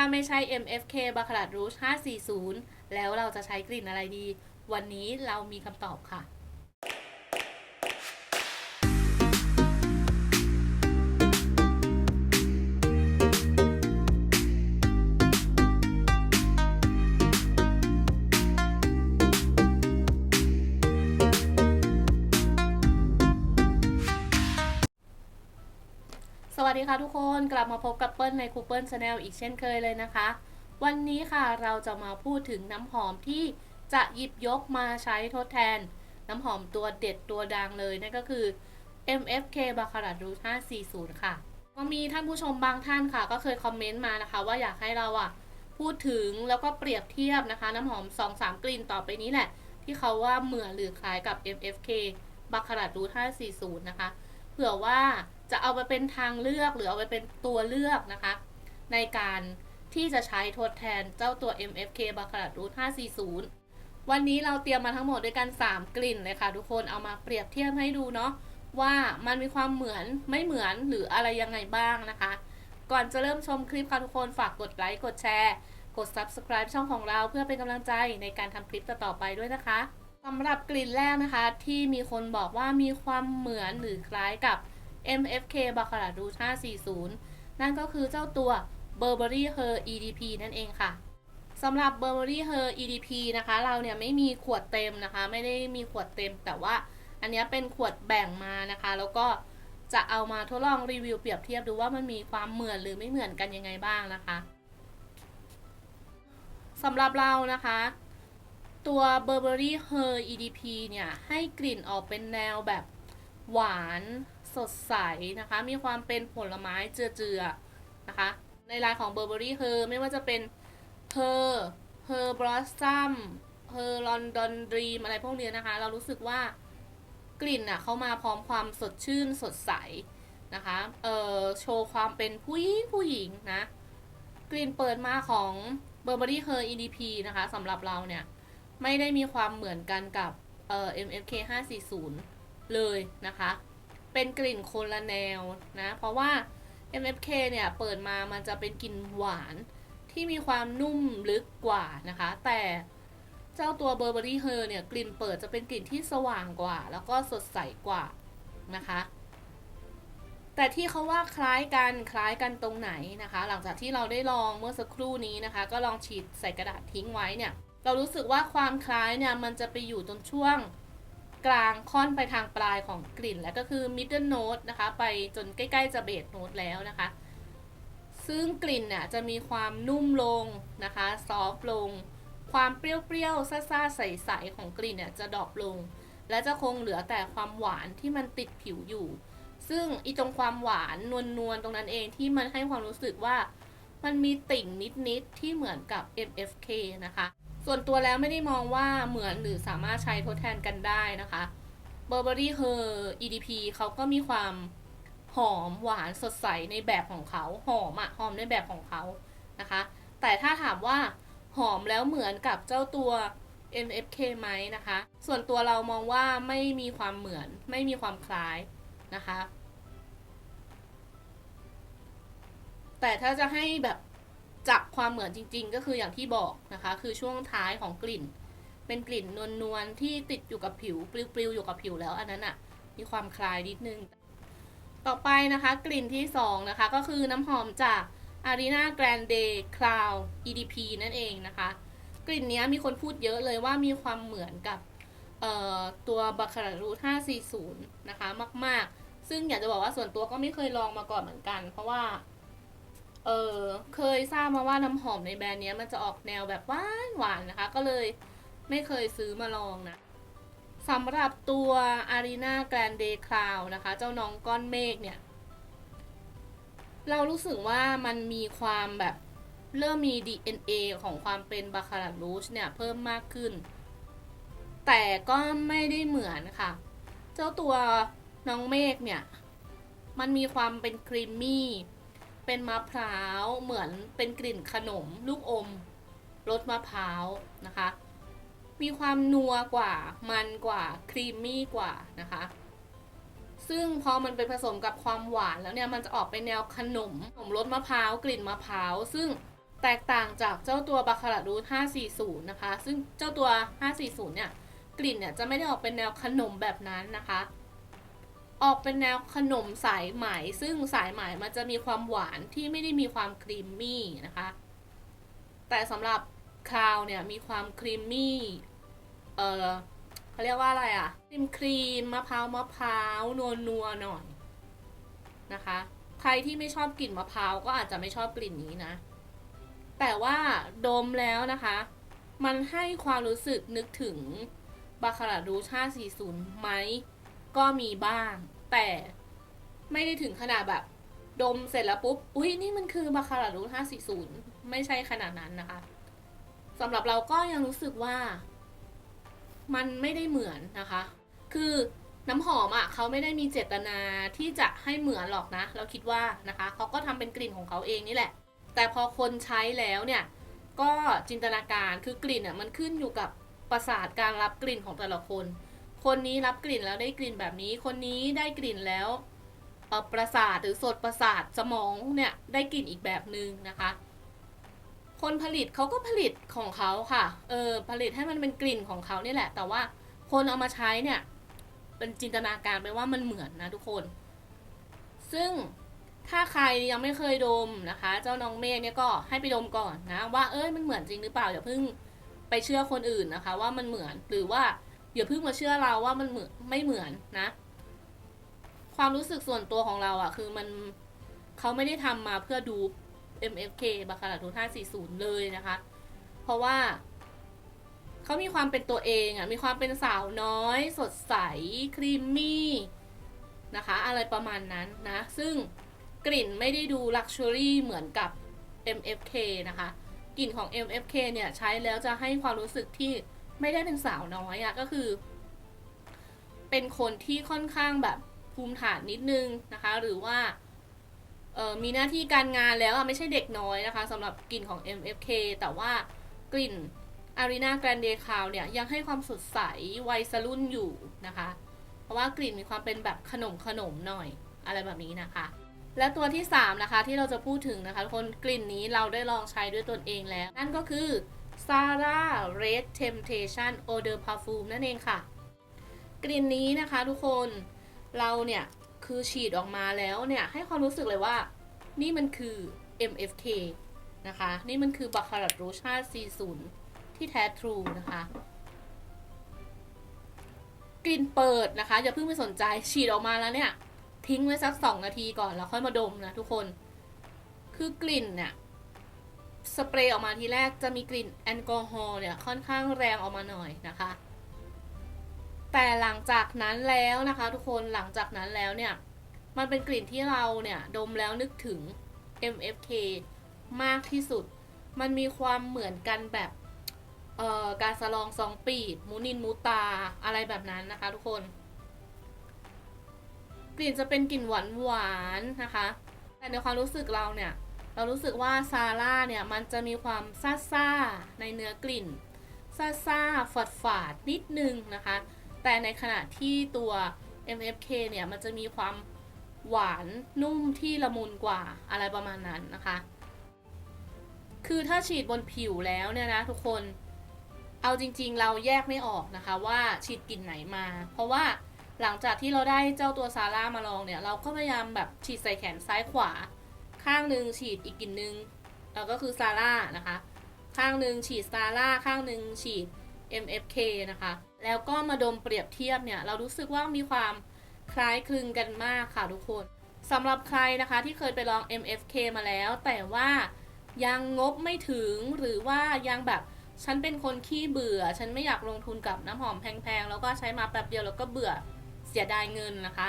ถ้าไม่ใช่ MFK บาคาราดรูช540 แล้วเราจะใช้กลิ่นอะไรดี วันนี้เรามีคำตอบค่ะ สวัสดีค่ะทุกคนกลับมาพบกับเปิ้ลในคูเปิลชาแนลอีกเช่นเคยเลยนะคะ วันนี้ค่ะเราจะมาพูดถึงน้ำหอมที่จะหยิบยกมาใช้ทดแทน น้ำหอมตัวเด็ดตัวดังเลยนั่นก็คือ MFK Baccarat Rouge 540 ค่ะ ก็มีท่านผู้ชมบางท่านค่ะ ก็เคยคอมเมนต์มานะคะ ว่าอยากให้เราอะพูดถึงแล้วก็เปรียบเทียบนะคะ น้ำหอม 2-3 กลิ่นต่อไปนี้แหละ ที่เขาว่าเหมือนหรือคล้ายกับ MFK Baccarat Rouge 540 นะคะเผื่อว่า จะเอาไปเป็นทางเลือกหรือเอาไปเป็นตัวเลือกนะคะ ในการที่จะใช้ทดแทนเจ้าตัว MFK Baccarat Rouge 540 วันนี้เราเตรียมมาทั้งหมดด้วยกัน 3 กลิ่นเลยค่ะทุกคนเอามาเปรียบเทียบให้ดูเนาะว่ามันมีความเหมือนไม่เหมือนหรืออะไรยังไงบ้างนะคะ ก่อนจะเริ่มชมคลิปค่ะทุกคนฝากกดไลค์กดแชร์ กด subscribe ช่องของเราเพื่อเป็นกำลังใจในการทำคลิปต่อๆไปด้วยนะคะสำหรับกลิ่นแรกนะคะที่มีคนบอกว่ามีความเหมือนหรือคล้ายกับ MFK Baccarat Rouge 540 นั่นก็คือเจ้าตัว Burberry Her EDP นั่นเองค่ะสำหรับ Burberry Her EDP นะคะ เราเนี่ยไม่มีขวดเต็มนะคะ ไม่ได้มีขวดเต็ม แต่ว่าอันนี้เป็นขวดแบ่งมานะคะ แล้วก็จะเอามาทดลองรีวิวเปรียบเทียบดูว่ามันมีความเหมือนหรือไม่เหมือนกันยังไงบ้างนะคะสำหรับเรานะคะ ตัว Burberry Her EDP เนี่ย ให้กลิ่นออกเป็นแนวแบบ หวานสดใสนะคะ มีความเป็นผลไม้เจือๆนะคะ ในลายของ Burberry Her ไม่ว่าจะเป็น Her Her Blossom Her London Dream อะไรพวกเนี้ยนะคะ เรารู้สึกว่ากลิ่นน่ะเขามาพร้อมความสดชื่นสดใสนะคะ เอ่อ โชว์ความเป็นผู้หญิงผู้หญิงนะ กลิ่นเปิดมาของ Burberry Her EDP นะคะสำหรับเราเนี่ย ไม่ได้มีความเหมือนกันกับเอ่อ MFK 540 เลยนะคะ เป็นกลิ่นคนละแนวนะ เพราะว่า MFK เนี่ยเปิดมามันจะเป็นกลิ่นหวานที่มีความนุ่มลึกกว่านะคะ แต่เจ้าตัว Burberry Her เนี่ยกลิ่นเปิดจะเป็นกลิ่นที่สว่างกว่า แล้วก็สดใสกว่านะคะ แต่ที่เขาว่าคล้ายกันคล้ายกันตรงไหนนะคะ หลังจากที่เราได้ลองเมื่อสักครู่นี้นะคะ ก็ลองฉีดใส่กระดาษทิ้งไว้เนี่ย เรารู้สึกว่าความคล้ายเนี่ยมันจะไปอยู่ตรงช่วง กลางค่อนไปทางปลายของกลิ่น แล้วก็คือ middle note นะคะ ไปจนใกล้ๆจะเบสโน e แล้วนะคะ ซึ่งกลิ่นเนี่ยจะมีความนุ่มลงนะคะซอฟลง ความเปรี้ยวๆซ่าๆใสๆของกลิ่นเนี่ยจะดรอปลง และจะคงเหลือแต่ความหวานที่มันติดผิวอยู่ ซึ่งอีตรงความหวานนวลๆตรงนั้นเองที่มันให้ความรู้สึกว่ามันมีติ่งนิดๆที่เหมือนกับ MFK นะคะ ส่วนตัวแล้วไม่ได้มองว่าเหมือนหรือสามารถใช้ทดแทนกันได้นะคะ Burberry Her EDP เขาก็มีความหอมหวานสดใสในแบบของเขา หอมอะหอมในแบบของเขานะคะ แต่ถ้าถามว่าหอมแล้วเหมือนกับเจ้าตัว MFK ไหมนะคะ ส่วนตัวเรามองว่าไม่มีความเหมือน ไม่มีความคล้ายนะคะ แต่ถ้าจะให้แบบ จับความเหมือนจริง ๆ ก็คืออย่างที่บอกนะคะ คือช่วงท้ายของกลิ่น เป็นกลิ่นนวลๆที่ติดอยู่กับผิวปลิวๆอยู่กับผิวแล้วอันนั้นอะมีความคล้ายนิดนึง ต่อไปนะคะกลิ่นที่สองนะคะก็คือน้ำหอมจาก Arena Grande Cloud EDP นั่นเองนะคะ กลิ่นนี้มีคนพูดเยอะเลยว่ามีความเหมือนกับตัว Baccarat Rouge 540 นะคะ มาก ๆ ซึ่งอยากจะบอกว่าส่วนตัวก็ไม่เคยลองมาก่อนเหมือนกัน เพราะว่า เออเคยทราบมาว่าน้ำหอมในแบรนด์นี้มันจะออกแนวแบบหวานหวานๆนะคะ ก็เลยไม่เคยซื้อมาลองนะสำหรับตัว Arena Grande Cloud นะคะ เจ้าน้องก้อนเมฆเนี่ย เรารู้สึกว่ามันมีความแบบเริ่มมี DNA ของความเป็นบาคาราลูชเนี่ยเพิ่มมากขึ้น แต่ก็ไม่ได้เหมือนค่ะ เจ้าตัวน้องเมฆเนี่ย มันมีความเป็นครีมมี่ เป็นมะพร้าวเหมือนเป็นกลิ่นขนมลูกอมรสมะพร้าวนะคะ มีความนัวกว่ามันกว่าครีมมี่กว่านะคะ ซึ่งพอมันไปผสมกับความหวานแล้วเนี่ยมันจะออกไปแนวขนมขนมรสมะพร้าวกลิ่นมะพร้าวซึ่งแตกต่างจากเจ้าตัวบาคารารู540 นะคะ ซึ่งเจ้าตัว 540 เนี่ย กลิ่นเนี่ยจะไม่ได้ออกเป็นแนวขนมแบบนั้นนะคะ ออกเป็นแนวขนมสายไหม ซึ่งสายไหมมันจะมีความหวานที่ไม่ได้มีความครีมมี่นะคะ แต่สำหรับคราวเนี่ยมีความครีมมี่ เออเขาเรียกว่าอะไรอะครีมครีมมะพร้าวมะพร้าวนัวนัวหน่อยนะคะ ใครที่ไม่ชอบกลิ่นมะพร้าวก็อาจจะไม่ชอบกลิ่นนี้นะ แต่ว่าดมแล้วนะคะ มันให้ความรู้สึกนึกถึงบาคาราดูชา40ไหม ก็มีบ้าง แต่ไม่ได้ถึงขนาดแบบ ดมเสร็จแล้วปุ๊บ อุ้ยนี่มันคือบาคาราดู540ไม่ใช่ขนาดนั้นนะคะสำหรับเราก็ยังรู้สึกว่า มันไม่ได้เหมือนนะคะ คือน้ำหอมอะ่ะเขาไม่ได้มีเจตนาที่จะให้เหมือนหรอกนะ เราคิดว่านะคะเขาก็ทำเป็นกลิ่นของเขาเองนี่แหละ แต่พอคนใช้แล้วเนี่ย ก็จินตนาการคือกลิ่นอะมันขึ้นอยู่กับประสาทการรับกลิ่นของแต่ละคน คนนี้รับกลิ่นแล้วได้กลิ่นแบบนี้ คนนี้ได้กลิ่นแล้วประสาทหรือสดประสาทสมองเนี่ยได้กลิ่นอีกแบบหนึ่งนะคะ คนผลิตเขาก็ผลิตของเขาค่ะ เออผลิตให้มันเป็นกลิ่นของเขานี่แหละ แต่ว่าคนเอามาใช้เนี่ยเป็นจินตนาการไปว่ามันเหมือนนะทุกคน ซึ่งถ้าใครยังไม่เคยดมนะคะ เจ้าน้องเมฆเนี่ยก็ให้ไปดมก่อนนะว่าเอ้ยมันเหมือนจริงหรือเปล่าอย่าเพิ่งไปเชื่อคนอื่นนะคะ ว่ามันเหมือนหรือว่า อย่าเพิ่งมาเชื่อเราว่ามันเหมือนไม่เหมือนนะ ความรู้สึกส่วนตัวของเราอะคือมันเขาไม่ได้ทำมาเพื่อดู MFK บาคาราทู540 เลยนะคะ เพราะว่าเขามีความเป็นตัวเองอะ มีความเป็นสาวน้อย สดใส ครีมมี่นะคะ อะไรประมาณนั้นนะ ซึ่งกลิ่นไม่ได้ดูลักชัวรี่เหมือนกับ MFK นะคะ กลิ่นของ MFK เนี่ย ใช้แล้วจะให้ความรู้สึกที่ ไม่ได้เป็นสาวน้อยอะก็คือ เป็นคนที่ค่อนข้างแบบภูมิฐานนิดนึงนะคะ หรือว่าเออมีหน้าที่การงานแล้วอะไม่ใช่เด็กน้อยนะคะสำหรับกลิ่นของ MFK แต่ว่ากลิ่น Arena Grande Cloud เนี่ยยังให้ความสดใสวัยสรุ่นอยู่นะคะ เพราะว่ากลิ่นมีความเป็นแบบขนมขนมหน่อยอะไรแบบนี้นะคะ และตัวที่ 3 นะคะที่เราจะพูดถึงนะคะคนกลิ่นนี้เราได้ลองใช้ด้วยตนเองแล้ว นั่นก็คือ Zara Red Temptation Odor Parfum นั่นเองค่ะ กลิ่นนี้นะคะทุกคนเราเนี่ย คือฉีดออกมาแล้วเนี่ย ให้ความรู้สึกเลยว่า นี่มันคือ MFK นะคะ นี่มันคือบาคารัตรูชา40 ที่แท้ทรูนะคะ กลิ่นเปิดนะคะ อย่าเพิ่งไปสนใจฉีดออกมาแล้วเนี่ย ทิ้งไว้สัก 2 นาทีก่อนแล้วค่อยมาดมนะทุกคน คือกลิ่นเนี่ย สเปรย์ออกมาทีแรกจะมีกลิ่นแอลกอฮอล์เนี่ยค่อนข้างแรงออกมาหน่อยนะคะ แต่หลังจากนั้นแล้วนะคะ ทุกคนหลังจากนั้นแล้วเนี่ย มันเป็นกลิ่นที่เราเนี่ยดมแล้วนึกถึง MFK มากที่สุด มันมีความเหมือนกันแบบเอ่อการสลองซองปีดมูนินมูตาอะไรแบบนั้นนะคะทุกคน กลิ่นจะเป็นกลิ่นหวานหวานๆนะคะ แต่ในความรู้สึกเราเนี่ย เรารู้สึกว่าซาร่าเนี่ยมันจะมีความซ่าซาๆในเนื้อกลิ่นซ่าซาฝาดฝาดๆนิดนึงนะคะ แต่ในขณะที่ตัว MFK เนี่ยมันจะมีความหวานนุ่มที่ละมุนกว่าอะไรประมาณนั้นนะคะ คือถ้าฉีดบนผิวแล้วเนี่ยนะทุกคน เอาจริงๆเราแยกไม่ออกนะคะว่าฉีดกลิ่นไหนมา เพราะว่าหลังจากที่เราได้เจ้าตัวซาร่ามาลองเนี่ย เราก็พยายามแบบฉีดใส่แขนซ้ายขวา ข้างหนึ่งฉีดอีกกลิ่นหนึ่งแล้วก็คือซาร่านะคะ ข้างหนึ่งฉีดซาร่าข้างหนึ่งฉีด MFK นะคะ แล้วก็มาดมเปรียบเทียบเนี่ย เรารู้สึกว่ามีความคล้ายคลึงกันมากค่ะทุกคนสำหรับใครนะคะที่เคยไปลอง MFK มาแล้ว แต่ว่ายังงบไม่ถึงหรือว่ายังแบบฉันเป็นคนขี้เบื่อ ฉันไม่อยากลงทุนกับน้ำหอมแพงๆ แล้วก็ใช้มาแป๊บเดียวแล้วก็เบื่อเสียดายเงินนะคะ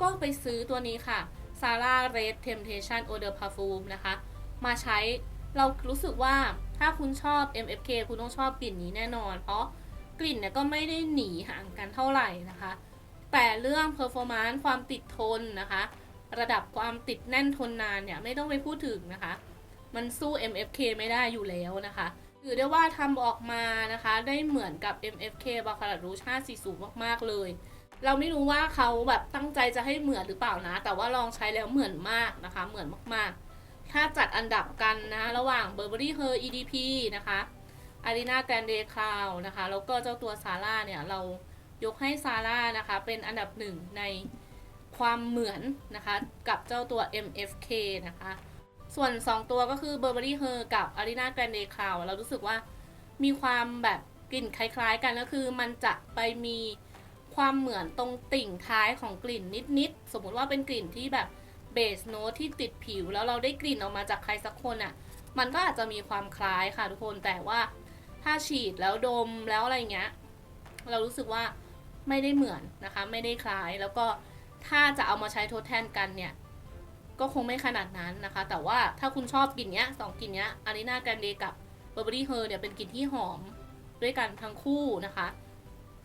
ก็ไปซื้อตัวนี้ค่ะ Zara Red Temptation Odor Parfum นะคะ มาใช้เรารู้สึกว่าถ้าคุณชอบ MFK คุณต้องชอบกลิ่นนี้แน่นอน เพราะกลิ่นเนี่ยก็ไม่ได้หนีห่างกันเท่าไหร่นะคะ แต่เรื่อง performance ความติดทนนะคะ ระดับความติดแน่นทนนานเนี่ยไม่ต้องไปพูดถึงนะคะ มันสู้ MFK ไม่ได้อยู่แล้วนะคะถือได้ว่าทำออกมานะคะ ได้เหมือนกับ MFK บาคารารูช540 มาก ๆ เลย เราไม่รู้ว่าเขาแบบตั้งใจจะให้เหมือนหรือเปล่านะ แต่ว่าลองใช้แล้วเหมือนมากนะคะ เหมือนมากๆ ถ้าจัดอันดับกันนะระหว่าง Burberry Her EDP นะคะ Arena Grande Cloud นะคะ แล้วก็เจ้าตัวซาร่าเนี่ยเรายกให้ซาร่านะคะ เป็นอันดับหนึ่งในความเหมือนนะคะ กับเจ้าตัว MFK นะคะ ส่วน 2 ตัวก็คือ Burberry Her กับ Arena Grande Cloud เรารู้สึกว่ามีความแบบกลิ่นคล้ายๆกันก็คือมันจะไปมี ความเหมือนตรงติ่งท้ายของกลิ่นนิดๆ สมมุติว่าเป็นกลิ่นที่แบบเบสโนตที่ติดผิวแล้วเราได้กลิ่นออกมาจากใครสักคนอะ่ะ มันก็อาจจะมีความคล้ายค่ะทุกคนแต่ว่าถ้าฉีดแล้วดมแล้วอะไรเงี้ย เรารู้สึกว่าไม่ได้เหมือนนะคะ ไม่ได้คล้ายแล้วก็ถ้าจะเอามาใช้ทดแทนกันเนี่ย ก็คงไม่ขนาดนั้นนะคะ แต่ว่าถ้าคุณชอบกลิ่นเนี้ยสองกลิ่นเนี้ยอารีนาแกรนเดกับ Burberry Her เนี่ยเป็นกลิ่นที่หอมด้วยกันทั้งคู่นะคะ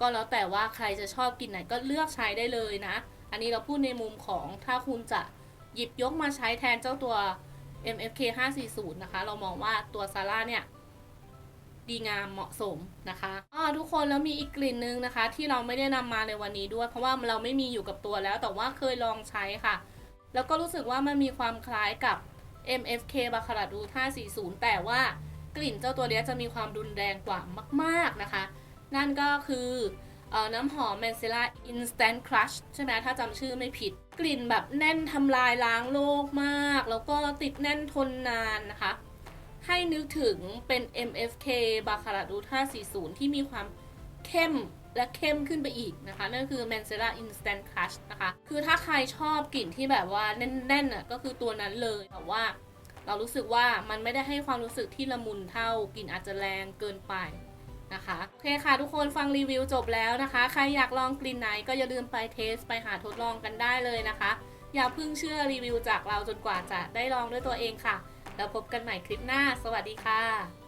ก็แล้วแต่ว่าใครจะชอบกลิ่นไหนก็เลือกใช้ได้เลยนะ อันนี้เราพูดในมุมของถ้าคุณจะหยิบยกมาใช้แทนเจ้าตัว MFK 540นะคะ เรามองว่าตัวซาร่าเนี่ย ดีงามเหมาะสมนะคะอ่าทุกคนแล้วมีอีกกลิ่นนึงนะคะ ที่เราไม่ได้นำมาในวันนี้ด้วย เพราะว่าเราไม่มีอยู่กับตัวแล้ว แต่ว่าเคยลองใช้ค่ะ แล้วก็รู้สึกว่ามันมีความคล้ายกับ MFK บาคาราดู540 แต่ว่ากลิ่นเจ้าตัวเนี้ยจะมีความรุนแรงกว่ามาก ๆนะคะ นั่นก็คืออน้ำหอม m a n c e l l a Instant Crush ใช่ไหมถ้าจำชื่อไม่ผิด กลิ่นแบบแน่นทำลายล้างโลกมาก แล้วก็ติดแน่นทนนานนะคะ ให้นึกถึงเป็น MFK บาคาราดู540 ที่มีความเข้มและเข้มขึ้นไปอีกนะคะ นั่นคือ m a n c e l l a Instant Crush นะคะ คือถ้าใครชอบกลิ่นที่แบบว่าแน่นๆน่ะก็คือตัวนั้นเลยแต่ว่าเรารู้สึกว่ามันไม่ได้ให้ความรู้สึกที่ละมุนเท่ากลิ่นอาจจะแรงเกินไป นะคะโอเคค่ะทุกคนฟังรีวิวจบแล้วนะคะ ใครอยากลองกลิ่นไหนก็อย่าลืมไปเทสไปหาทดลองกันได้เลยนะคะ อย่าเพิ่งเชื่อรีวิวจากเราจนกว่าจะได้ลองด้วยตัวเองค่ะ แล้วพบกันใหม่คลิปหน้า สวัสดีค่ะ